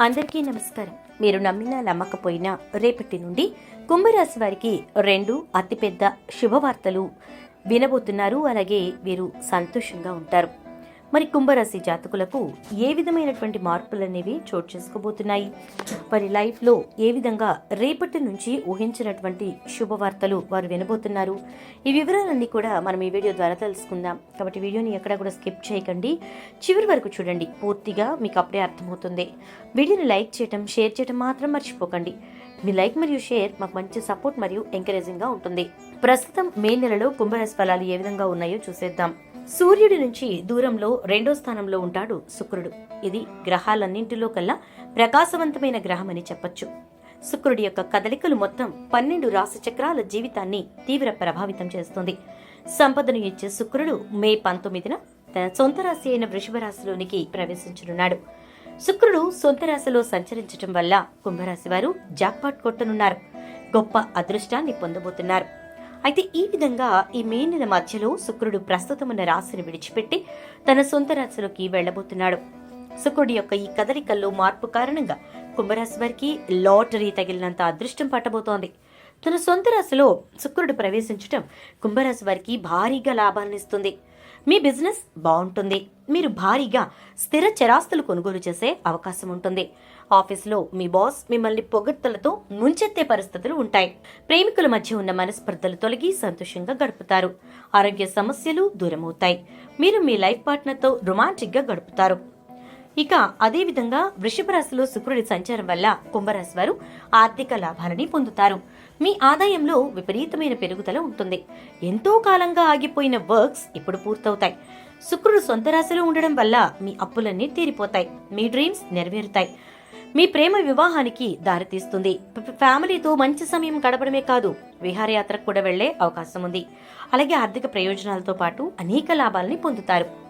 అందరికీ నమస్కారం. మీరు నమ్మినా నమ్మకపోయినా రేపటి నుండి కుంభరాశి వారికి రెండు అతిపెద్ద శుభవార్తలు వినబోతున్నారు. అలాగే వీరు సంతోషంగా ఉంటారు. మరి కుంభరాశి జాతకులకు ఏ విధమైనటువంటి మార్పులు అనేవి చోటు చేసుకోబోతున్నాయి? వారి లైఫ్లో ఏ విధంగా రేపటి నుంచి ఊహించినటువంటి శుభవార్తలు వారు వినబోతున్నారు? ఈ వివరాలన్నీ కూడా మనం ఈ వీడియో ద్వారా తెలుసుకుందాం. కాబట్టి వీడియోని ఎక్కడా కూడా స్కిప్ చేయకండి. చివరి వరకు చూడండి. పూర్తిగా మీకు అప్పుడే అర్థమవుతుంది. వీడియోని లైక్ చేయటం షేర్ చేయటం మాత్రం మర్చిపోకండి. మీ లైక్ మరియు షేర్ మాకు మంచి సపోర్ట్ మరియు ఎంకరేజింగ్గా ఉంటుంది. ప్రస్తుతం మే నెలలో కుంభరాశి ఫలాలు ఏ విధంగా ఉన్నాయో చూసేద్దాం. సూర్యుడి నుంచి దూరంలో రెండో స్థానంలో ఉంటాడు శుక్రుడు. ఇది గ్రహాలన్నింటిలో కల్లా ప్రకాశవంతమైన గ్రహం అని చెప్పొచ్చు. శుక్రుడి యొక్క కదలికలు మొత్తం పన్నెండు రాశి చక్రాల జీవితాన్ని తీవ్ర ప్రభావితం చేస్తుంది. సంపదను ఇచ్చే శుక్రుడు మే పంతొమ్మిదిన తన సొంత రాశి అయిన వృషభ రాశిలోనికి ప్రవేశించనున్నాడు. శుక్రుడు సొంత రాశిలో సంచరించటం వల్ల కుంభరాశి వారు జాక్పాట్ కొట్టనున్నారు. గొప్ప అదృష్టాన్ని పొందబోతున్నారు. అయితే ఈ విధంగా ఈ మే నెల మధ్యలో శుక్రుడు ప్రస్తుతం ఉన్న రాశిని విడిచిపెట్టి తన సొంత రాశిలోకి వెళ్ళబోతున్నాడు శుక్రుడి యొక్క ఈ కదలికల్లో మార్పు కారణంగా కుంభరాశి వారికి లాటరీ తగిలినంత అదృష్టం పట్టబోతోంది. తన సొంత రాశిలో శుక్రుడు ప్రవేశించటం కుంభరాశి వారికి భారీగా లాభాలనిస్తుంది మీ బిజినెస్ బాగుంటుంది. మీరు భారీగా స్థిర చరాస్తులు కొనుగోలు చేసే అవకాశం ఉంటుంది. ఆఫీస్లో మీ బాస్ మిమ్మల్ని పొగడ్తలతో ముంచెత్తే పరిస్థితులు ఉంటాయి. ప్రేమికుల మధ్య ఉన్న మనస్పర్ధలు తొలగి సంతోషంగా గడుపుతారు. ఆరోగ్య సమస్యలు దూరమవుతాయి. మీరు మీ లైఫ్ పార్ట్నర్తో రొమాంటిక్గా గడుపుతారు. ఇక అదేవిధంగా వృషభ రాశిలో శుక్రుడి సంచారం వల్ల కుంభరాశి వారు ఆర్థిక లాభాలని పొందుతారు. మీ ఆదాయంలో విపరీతమైన పెరుగుదల ఉంటుంది. ఎంతో కాలంగా ఆగిపోయిన వర్క్స్ ఇప్పుడు పూర్తవుతాయి. శుక్రుడు సొంత రాశిలో ఉండడం వల్ల మీ అప్పులన్నీ తీరిపోతాయి. మీ డ్రీమ్స్ నెరవేరుతాయి. మీ ప్రేమ వివాహానికి దారితీస్తుంది. ఫ్యామిలీతో మంచి సమయం గడపడమే కాదు విహారయాత్రకు కూడా వెళ్ళే అవకాశం ఉంది. అలాగే ఆర్థిక ప్రయోజనాలతో పాటు అనేక లాభాలని పొందుతారు.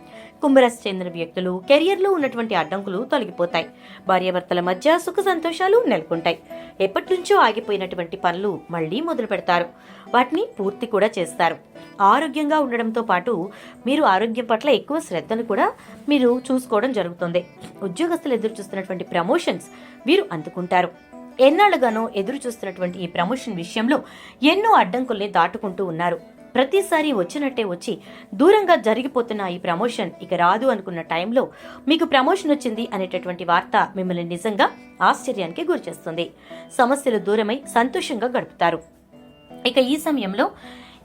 కుంభరాశి చెందిన వ్యక్తులు కెరియర్లో ఉన్నటువంటి అడ్డంకులు తొలగిపోతాయి. భార్యాభర్తల మధ్య సుఖ సంతోషాలు నెలకొంటాయి. ఎప్పటి నుంచో ఆగిపోయినటువంటి పనులు మళ్ళీ మొదలు పెడతారు. వాటిని పూర్తి కూడా చేస్తారు. ఆరోగ్యంగా ఉండడంతో పాటు మీరు ఆరోగ్యం పట్ల ఎక్కువ శ్రద్ధను కూడా మీరు చూసుకోవడం జరుగుతుంది. ఉద్యోగస్తులు ఎదురు చూస్తున్నటువంటి ప్రమోషన్స్ వీరు అందుకుంటారు. ఎన్నాళ్ళుగానో ఎదురు చూస్తున్నటువంటి ఈ ప్రమోషన్ విషయంలో ఎన్నో అడ్డంకుల్ని దాటుకుంటూ ఉన్నారు. ప్రతిసారి వచ్చినట్టే వచ్చి దూరంగా జరిగిపోతున్న ఈ ప్రమోషన్ ఇక రాదు అనుకున్న టైంలో మీకు ప్రమోషన్ వచ్చింది అనేటటువంటి వార్త మిమ్మల్ని నిజంగా ఆశ్చర్యానికి గురిచేస్తుంది సమస్యలు దూరమై సంతోషంగా గడుపుతారు. ఇక ఈ సమయంలో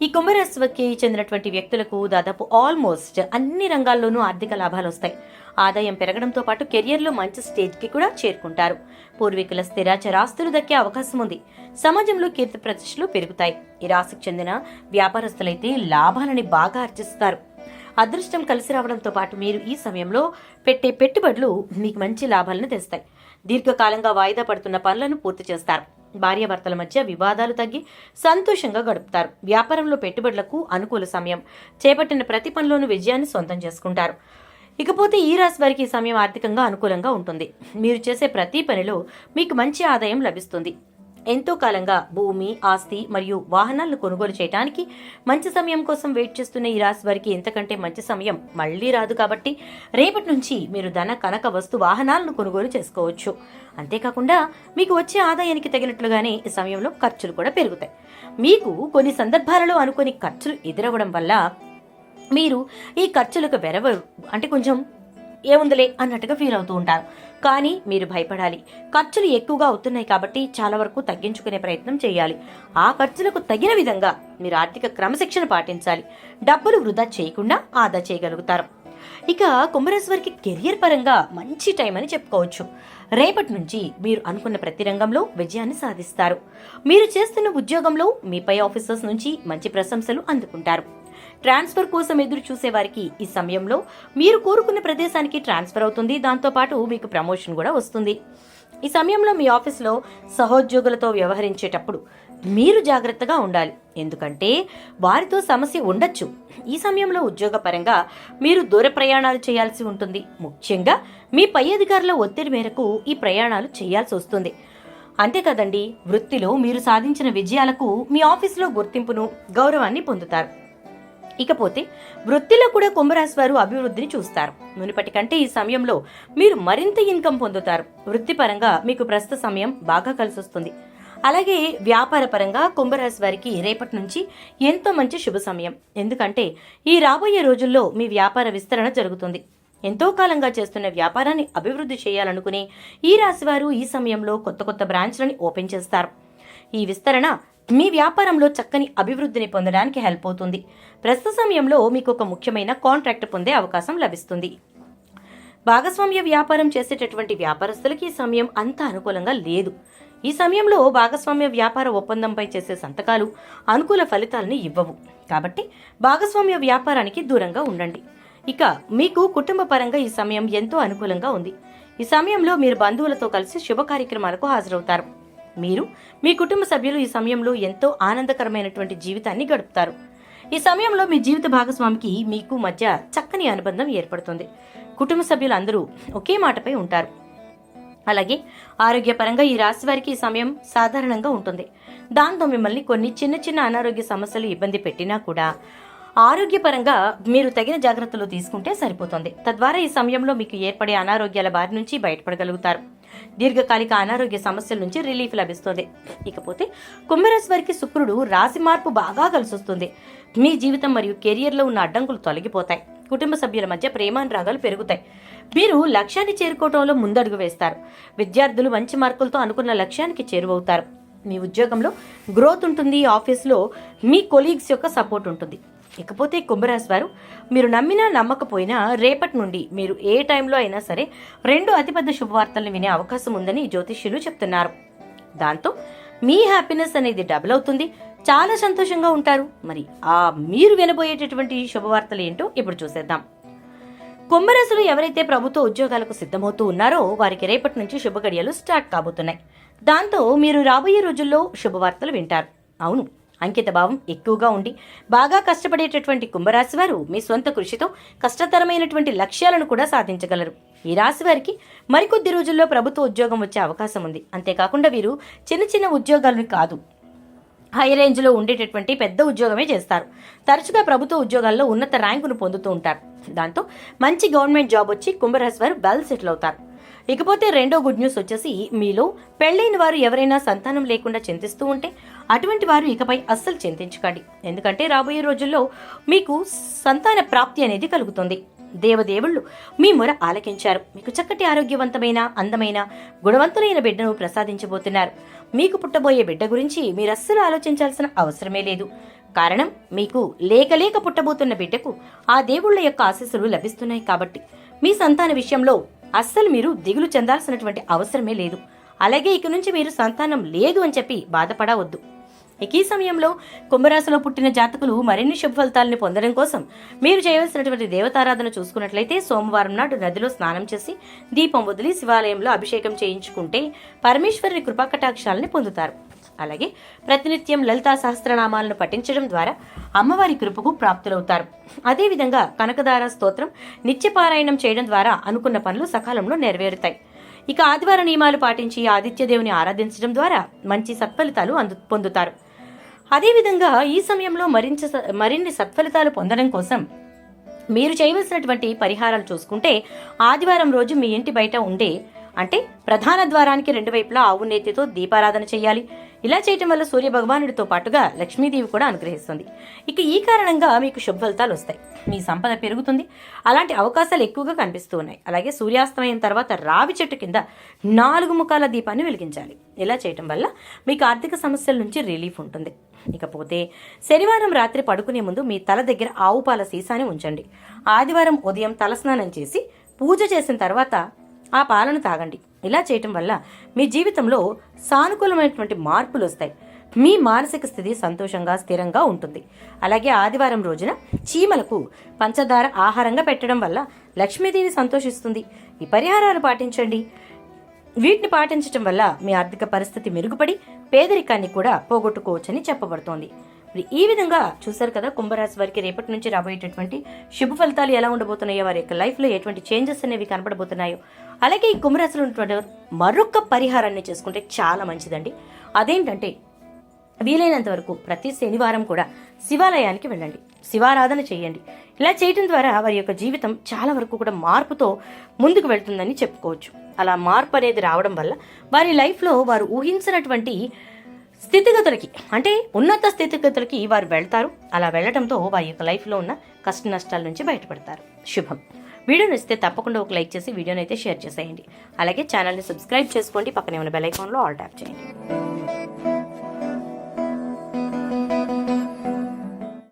ఈ కుంభరాశికి చెందినటువంటి వ్యక్తులకు దాదాపు ఆల్మోస్ట్ అన్ని రంగాల్లోనూ ఆర్థిక లాభాలు వస్తాయి. ఆదాయం పెరగడంతో పాటు కెరియర్లో మంచి స్టేజ్కి కూడా చేరుకుంటారు. పూర్వీకుల స్థిరాచరాస్తులు దక్కే అవకాశం ఉంది. సమాజంలో కీర్తి ప్రతిష్టలు పెరుగుతాయి. ఈ రాశికి చెందిన వ్యాపారస్తులైతే లాభాలని బాగా ఆర్జిస్తారు అదృష్టం కలిసి రావడంతో పాటు మీరు ఈ సమయంలో పెట్టే పెట్టుబడులు మీకు మంచి లాభాలను తెస్తాయి. దీర్ఘకాలంగా వాయిదా పడుతున్న పనులను పూర్తి చేస్తారు. భార్యాభర్తల మధ్య వివాదాలు తగ్గి సంతోషంగా గడుపుతారు. వ్యాపారంలో పెట్టుబడులకు అనుకూల సమయం. చేపట్టిన ప్రతి పనిలోనూ విజయాన్ని సొంతం చేసుకుంటారు. ఇకపోతే ఈ రాశి వారికి ఈ సమయం ఆర్థికంగా అనుకూలంగా ఉంటుంది. మీరు చేసే ప్రతి పనిలో మీకు మంచి ఆదాయం లభిస్తుంది. ఎంతో కాలంగా భూమి ఆస్తి మరియు వాహనాలను కొనుగోలు చేయడానికి మంచి సమయం కోసం వెయిట్ చేస్తున్న ఈ రాశి వారికి ఎంతకంటే మంచి సమయం మళ్ళీ రాదు కాబట్టి రేపటి నుంచి మీరు ధన కనక వస్తు వాహనాలను కొనుగోలు చేసుకోవచ్చు. అంతేకాకుండా మీకు వచ్చే ఆదాయానికి తగినట్లుగానే ఈ సమయంలో ఖర్చులు కూడా పెరుగుతాయి. మీకు కొన్ని సందర్భాలలో అనుకుని ఖర్చులు ఎదురవ్వడం వల్ల మీరు ఈ ఖర్చులకు వెరవరు. అంటే కొంచెం ఏముందిలే అన్నట్టుగా ఫీల్ అవుతూ ఉంటారు. కానీ మీరు భయపడాలి. ఖర్చులు ఎక్కువగా అవుతున్నాయి కాబట్టి చాలా వరకు తగ్గించుకునే ప్రయత్నం చేయాలి. ఆ ఖర్చులకు తగిన విధంగా మీరు ఆర్థిక క్రమశిక్షణ పాటించాలి. డబ్బులు వృధా చేయకుండా ఆదా చేయగలుగుతారు. ఇక కుంభరాశి వారికి కెరియర్ పరంగా మంచి టైం అని చెప్పుకోవచ్చు. రేపటి నుంచి మీరు అనుకున్న ప్రతి రంగంలో విజయాన్ని సాధిస్తారు. మీరు చేస్తున్న ఉద్యోగంలో మీ పై ఆఫీసర్స్ నుంచి మంచి ప్రశంసలు అందుకుంటారు. ట్రాన్స్ఫర్ కోసం ఎదురు చూసే వారికి ఈ సమయంలో మీరు కోరుకున్న ప్రదేశానికి ట్రాన్స్ఫర్ అవుతుంది. దాంతోపాటు మీకు ప్రమోషన్ కూడా వస్తుంది. ఈ సమయంలో మీ ఆఫీస్లో సహోద్యోగులతో వ్యవహరించేటప్పుడు మీరు జాగ్రత్తగా ఉండాలి. ఎందుకంటే వారితో సమస్య ఉండొచ్చు. ఈ సమయంలో ఉద్యోగపరంగా మీరు దూర ప్రయాణాలు చేయాల్సి ఉంటుంది. ముఖ్యంగా మీ పై అధికారుల ఒత్తిడి మేరకు ఈ ప్రయాణాలు చేయాల్సి వస్తుంది. అంతే కదండి వృత్తిలో మీరు సాధించిన విజయాలకు మీ ఆఫీసులో గుర్తింపును గౌరవాన్ని పొందుతారు. ఇకపోతే వృత్తిలో కూడా కుంభరాశి వారు అభివృద్ధిని చూస్తారు. మునుపటి కంటే ఈ సమయంలో మీరు మరింత ఇన్కమ్ పొందుతారు. వృత్తిపరంగా మీకు ప్రస్తుత సమయం బాగా కలిసొస్తుంది. అలాగే వ్యాపార పరంగా కుంభరాశి వారికి రేపటి నుంచి ఎంతో మంచి శుభ సమయం. ఎందుకంటే ఈ రాబోయే రోజుల్లో మీ వ్యాపార విస్తరణ జరుగుతుంది. ఎంతో కాలంగా చేస్తున్న వ్యాపారాన్ని అభివృద్ధి చేయాలనుకునే ఈ రాశి వారు ఈ సమయంలో కొత్త కొత్త బ్రాంచ్లని ఓపెన్ చేస్తారు. ఈ విస్తరణ మీ వ్యాపారంలో చక్కని అభివృద్ధిని పొందడానికి హెల్ప్ అవుతుంది. ప్రస్తుత సమయంలో మీకు ఒక ముఖ్యమైన కాంట్రాక్ట్ పొందే అవకాశం లభిస్తుంది. భాగస్వామ్య వ్యాపారం చేసేటటువంటి వ్యాపారస్తులకి ఈ సమయం అంత అనుకూలంగా లేదు. ఈ సమయంలో భాగస్వామ్య వ్యాపార ఒప్పందంపై చేసే సంతకాలు అనుకూల ఫలితాలని ఇవ్వవు. కాబట్టి భాగస్వామ్య వ్యాపారానికి దూరంగా ఉండండి. ఇక మీకు కుటుంబ పరంగా ఈ సమయం ఎంతో అనుకూలంగా ఉంది. ఈ సమయంలో మీరు బంధువులతో కలిసి శుభ కార్యక్రమాలకు హాజరవుతారు. మీరు మీ కుటుంబ సభ్యులు ఈ సమయంలో ఎంతో ఆనందకరమైనటువంటి జీవితాన్ని గడుపుతారు. ఈ సమయంలో మీ జీవిత భాగస్వామికి మీకు మధ్య చక్కని అనుబంధం ఏర్పడుతుంది. కుటుంబ సభ్యులు అందరూ ఒకే మాటపై ఉంటారు. అలాగే ఆరోగ్యపరంగా ఈ రాశి వారికి ఈ సమయం సాధారణంగా ఉంటుంది. దాంతో మిమ్మల్ని కొన్ని చిన్న చిన్న అనారోగ్య సమస్యలు ఇబ్బంది పెట్టినా కూడా ఆరోగ్యపరంగా మీరు తగిన జాగ్రత్తలు తీసుకుంటే సరిపోతుంది. తద్వారా ఈ సమయంలో మీకు ఏర్పడే అనారోగ్యాల బారి నుంచి బయటపడగలుగుతారు. దీర్ఘకాలిక అనారోగ్య సమస్యల నుంచి రిలీఫ్ లభిస్తుంది. ఇకపోతే కుంభరాశి వారికి శుక్రుడు రాశి మార్పు బాగా కలిసొస్తుంది. మీ జీవితం మరియు కెరియర్లో ఉన్న అడ్డంకులు తొలగిపోతాయి. కుటుంబ సభ్యుల మధ్య ప్రేమానురాగాలు పెరుగుతాయి. మీరు లక్ష్యాన్ని చేరుకోవడంలో ముందడుగు వేస్తారు. విద్యార్థులు మంచి మార్కులతో అనుకున్న లక్ష్యానికి చేరువవుతారు. మీ ఉద్యోగంలో గ్రోత్ ఉంటుంది. ఆఫీస్లో మీ కొలీగ్స్ యొక్క సపోర్ట్ ఉంటుంది. ఇకపోతే కుంభరాశి వారు మీరు నమ్మినా నమ్మకపోయినా రేపటి నుండి మీరు ఏ టైంలో అయినా సరే రెండు అతిపెద్ద శుభవార్తలను వినే అవకాశం ఉందని జ్యోతిష్యులు చెప్తున్నారు. దాంతో మీ హ్యాపీనెస్ అనేది డబుల్ అవుతుంది. చాలా సంతోషంగా ఉంటారు. మరి ఆ మీరు వినబోయేటటువంటి శుభవార్తలు ఏంటో ఇప్పుడు చూసేద్దాం. కుంభరాశులు ఎవరైతే ప్రభుత్వ ఉద్యోగాలకు సిద్ధమవుతూ ఉన్నారో వారికి రేపటి నుంచి శుభగడియలు స్టార్ట్ కాబోతున్నాయి. దాంతో మీరు రాబోయే రోజుల్లో శుభవార్తలు వింటారు. అవును అంకిత భావం ఎక్కువగా ఉండి బాగా కష్టపడేటటువంటి కుంభరాశి వారు మీ సొంత కృషితో కష్టతరమైనటువంటి లక్ష్యాలను కూడా సాధించగలరు. ఈ రాశి వారికి మరికొద్ది రోజుల్లో ప్రభుత్వ ఉద్యోగం వచ్చే అవకాశం ఉంది. అంతేకాకుండా వీరు చిన్న చిన్న ఉద్యోగాలను కాదు హై రేంజ్లో ఉండేటటువంటి పెద్ద ఉద్యోగమే చేస్తారు. తరచుగా ప్రభుత్వ ఉద్యోగాల్లో ఉన్నత ర్యాంకును పొందుతూ ఉంటారు. దాంతో మంచి గవర్నమెంట్ జాబ్ వచ్చి కుంభరాశి వారు వెల్ సెటిల్ అవుతారు. ఇకపోతే రెండో గుడ్ న్యూస్ వచ్చేసి మీలో పెళ్ళైన వారు ఎవరైనా సంతానం లేకుండా చింతిస్తూ ఉంటే అటువంటి వారు ఇకపై అస్సలు చింతించకండి. ఎందుకంటే రాబోయే రోజుల్లో మీకు సంతాన ప్రాప్తి అనేది కలుగుతుంది. దేవదేవుళ్ళు మీ మొర ఆలకించారు. మీకు చక్కటి ఆరోగ్యవంతమైన అందమైన గుణవంతులైన బిడ్డను ప్రసాదించబోతున్నారు. మీకు పుట్టబోయే బిడ్డ గురించి మీరు అస్సలు ఆలోచించాల్సిన అవసరమే లేదు. కారణం మీకు లేక లేక పుట్టబోతున్న బిడ్డకు ఆ దేవుళ్ళ యొక్క ఆశీస్సులు లభిస్తున్నాయి కాబట్టి. మీ సంతాన విషయంలో అస్సలు మీరు దిగులు చెందాల్సినటువంటి అవసరమే లేదు. అలాగే ఇక నుంచి మీరు సంతానం లేదు అని చెప్పి బాధపడవద్దు. ఇక ఈ సమయంలో కుంభరాశిలో పుట్టిన జాతకులు మరిన్ని శుభ పొందడం కోసం మీరు చేయవలసినటువంటి దేవతారాధన చూసుకున్నట్లయితే సోమవారం నాడు నదిలో స్నానం చేసి దీపం వదిలి శివాలయంలో అభిషేకం చేయించుకుంటే పరమేశ్వరుని కృపాకటాక్షాలని పొందుతారు. అలాగే ప్రతినిత్యం లలితా సహస్రనామాలను పఠించడం ద్వారా అమ్మవారి కృపకు ప్రాప్తులవుతారు. అదేవిధంగా కనకదార స్తోత్రం నిత్యపారాయణం చేయడం ద్వారా అనుకున్న పనులు సకాలంలో నెరవేరుతాయి. ఇక ఆదివార నియమాలు పాటించి ఆదిత్యదేవుని ఆరాధించడం ద్వారా మంచి సత్ఫలితాలు అందు పొందుతారు. అదేవిధంగా ఈ సమయంలో మరింత మరిన్ని సత్ఫలితాలు పొందడం కోసం మీరు చేయవలసినటువంటి పరిహారాలు చూసుకుంటే ఆదివారం రోజు మీ ఇంటి బయట ఉండే అంటే ప్రధాన ద్వారానికి రెండు వైపులా ఆవు నేతితో దీపారాధన చేయాలి. ఇలా చేయటం వల్ల సూర్య భగవానుడితో పాటుగా లక్ష్మీదేవి కూడా అనుగ్రహిస్తుంది. ఇక ఈ కారణంగా మీకు శుభ ఫలితాలు వస్తాయి. మీ సంపద పెరుగుతుంది. అలాంటి అవకాశాలు ఎక్కువగా కనిపిస్తూ ఉన్నాయి. అలాగే సూర్యాస్తమయం తర్వాత రావి చెట్టు కింద నాలుగు ముఖాల దీపాన్ని వెలిగించాలి. ఇలా చేయటం వల్ల మీకు ఆర్థిక సమస్యల నుంచి రిలీఫ్ ఉంటుంది. ఇకపోతే శనివారం రాత్రి పడుకునే ముందు మీ తల దగ్గర ఆవు పాల సీసాని ఉంచండి. ఆదివారం ఉదయం తలస్నానం చేసి పూజ చేసిన తర్వాత ఆ పాలను తాగండి. ఇలా చేయటం వల్ల మీ జీవితంలో సానుకూలమైనటువంటి మార్పులు వస్తాయి. మీ మానసిక స్థితి సంతోషంగా స్థిరంగా ఉంటుంది. అలాగే ఆదివారం రోజున చీమలకు పంచదార ఆహారంగా పెట్టడం వల్ల లక్ష్మీదేవి సంతోషిస్తుంది. ఈ పరిహారాలు పాటించండి. వీటిని పాటించడం వల్ల మీ ఆర్థిక పరిస్థితి మెరుగుపడి పేదరికాన్ని కూడా పోగొట్టుకోవచ్చని చెప్పబడుతోంది. మరి ఈ విధంగా చూశారు కదా కుంభరాశి వారికి రేపటి నుంచి రాబోయేటటువంటి శుభ ఫలితాలు ఎలా ఉండబోతున్నాయో వారి యొక్క లైఫ్లో ఎటువంటి చేంజెస్ అనేవి కనపడబోతున్నాయో అలాగే ఈ కుంభరాశిలో ఉన్నటువంటి మరొక పరిహారాన్ని చేసుకుంటే చాలా మంచిదండి. అదేంటంటే వీలైనంత వరకు ప్రతి శనివారం కూడా శివాలయానికి వెళ్ళండి. శివారాధన చేయండి. ఇలా చేయటం ద్వారా వారి యొక్క జీవితం చాలా వరకు కూడా మార్పుతో ముందుకు వెళ్తుందని చెప్పుకోవచ్చు. అలా మార్పు అనేది రావడం వల్ల వారి లైఫ్లో వారు ఊహించినటువంటి స్థితిగతులకి అంటే ఉన్నత స్థితిగతులకి వారు వెళ్తారు. అలా వెళ్ళడంతో వారి యొక్క లైఫ్లో ఉన్న కష్ట నష్టాల నుంచి బయటపడతారు. శుభం. వీడియో నచ్చితే తప్పకుండా ఒక లైక్ చేసి వీడియోని అయితే షేర్ చేసేయండి. అలాగే ఛానల్ని సబ్స్క్రైబ్ చేసుకోండి. పక్కనే ఉన్న బెల్ ఐకాన్లో ఆల్ ట్యాప్ చేయండి.